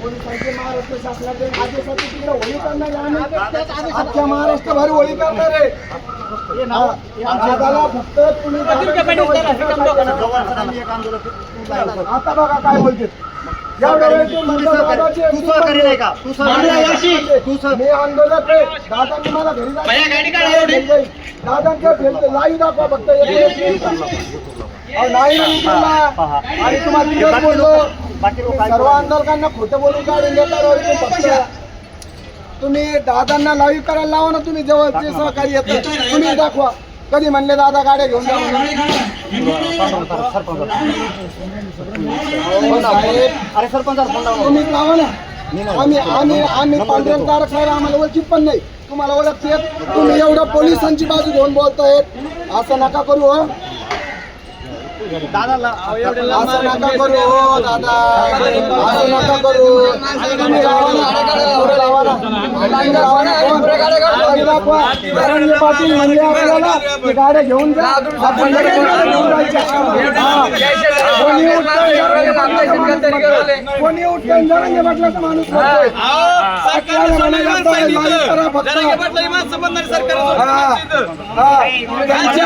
पोलिसांचे महाराष्ट्र शासनाचे आदेशाचे तिकडे होळी करणार महाराष्ट्रभर होळी हा, फक्त तुम्ही आता बघा काय बोलते दादांनी मला घरी दादांच्या लाईव्ह दाखवा फक्त नाही. आणि तुम्हाला बोललो. सर्व आंदोलकांना खोटं बोलून काढून देता फक्त. तुम्ही दादांना लाईव्ह करायला लावा ना तुम्ही जवळचे सहकारी येतात तुम्ही दाखवा. कधी म्हणले दादा गाड्या घेऊन जा म्हणून? साहेब, अरे सरपंच फोन लावा. तुम्ही लावा ना. आम्ही आम्ही आम्ही पांढरंग तारक साहेब आम्हाला ओळखीत पण नाही. तुम्हाला ओळखते तुम्ही एवढं पोलिसांची बाजू घेऊन बोलतायत. असं नका करू हो. दादाला असं नका करू हो दादा असं नका करू तुम्ही लावा ना. दाखवा. पाटील आपल्याला गाड्या घेऊन जा आपण लगेच घेऊन जायच्या. हा. कोणी उठतंय जरंगे पाटलाचा माणूस कोणी उठतंय जरंगे पाटलाचा माणूस म्हणतोय. आपल्याला म्हणायला लागतंय, लाईक करा फक्त. हा. हा. त्यांचे-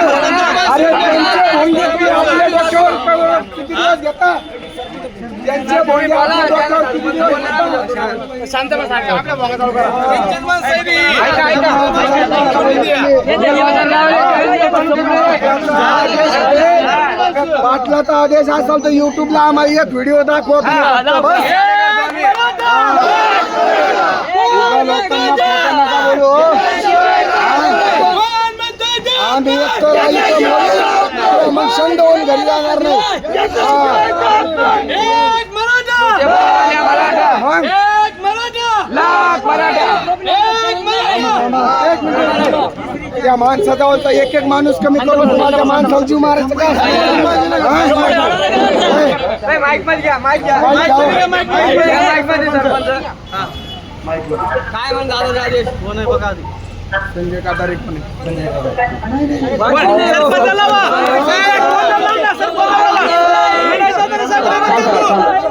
अरे त्यांचे भोंगे तुम्ही आपल्या डोक्यावर किती दिवस घेता त्यांचे भोंगे आपल्या डोक्यावर किती दिवस घेता आपल्या भागात चालू करा. पाटलाचा आदेश असेल तर युट्यूबला आम्हाला एक व्हिडिओ दाखवा तुम्ही. बस. उगा लोकांना खोटं नका बोलू, हो. आम्ही एक तर ऐकतो म्हणून, मग संड होऊन घरी जाणार नाही हा. मग? एक मिनिट. त्या माणसाचा बोलता एक एक माणूस कमी करून माझ्या माणसाला जीव मारायचं हा? संजय कातारे पण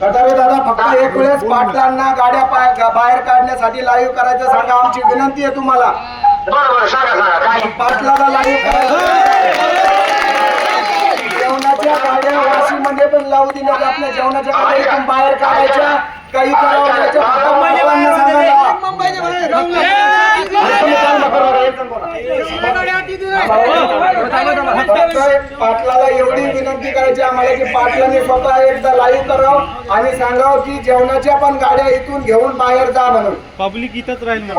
कटारे दादा फक्त एक वेळेस पाटलांना गाड्या बाहेर काढण्यासाठी लाईव्ह करायचं सांगा. आमची विनंती आहे तुम्हाला. पाटलाला लाईव्ह करायचं जेवणाच्या गाड्या वाशीमध्ये पण लावू दिल्या जात नाही जेवणाच्या गाड्या. इथून बाहेर काढायच्या. काही करावं याच्या फक्त पाटलांना सांगा. फक्त पाटलाला एवढी विनंती करायची आम्हाला की पाटलाने स्वतः एकदा लाईव्ह करावं आणि सांगावं की जेवणाच्या पण गाड्या इथून घेऊन बाहेर जा म्हणून. पब्लिक इथंच राहील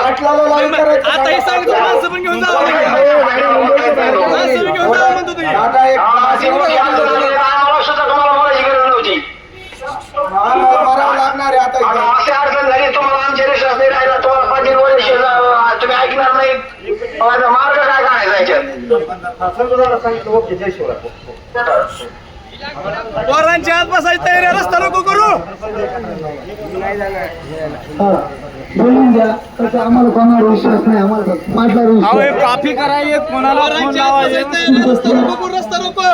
पाटलाला लाईव्ह करायचं आता हे सांगितलं सांगा. माणसं पण घेऊन जावं लागेल. माणसं बी घेऊन जावं म्हणतो तुम्ही. दादा एक आम्हाला मरावं लागणार आहे आता इथं. असे अडचण झाली तुम्हाला आमच्या विश्वास नाही राहिला तुम्हाला पाटील वरील तुम्ही ऐकणार नाही माझा मार्ग काय काढायचा याच्यात? आत बसायची तयारी रस्ता नको करू. बोलून द्या तसं आम्हाला कोणावर विश्वास नाही आम्हाला विश्वास ट्रॅफिक करायचे कोणाला फोन लावायचे रस्ता नको करू, रस्ता नको.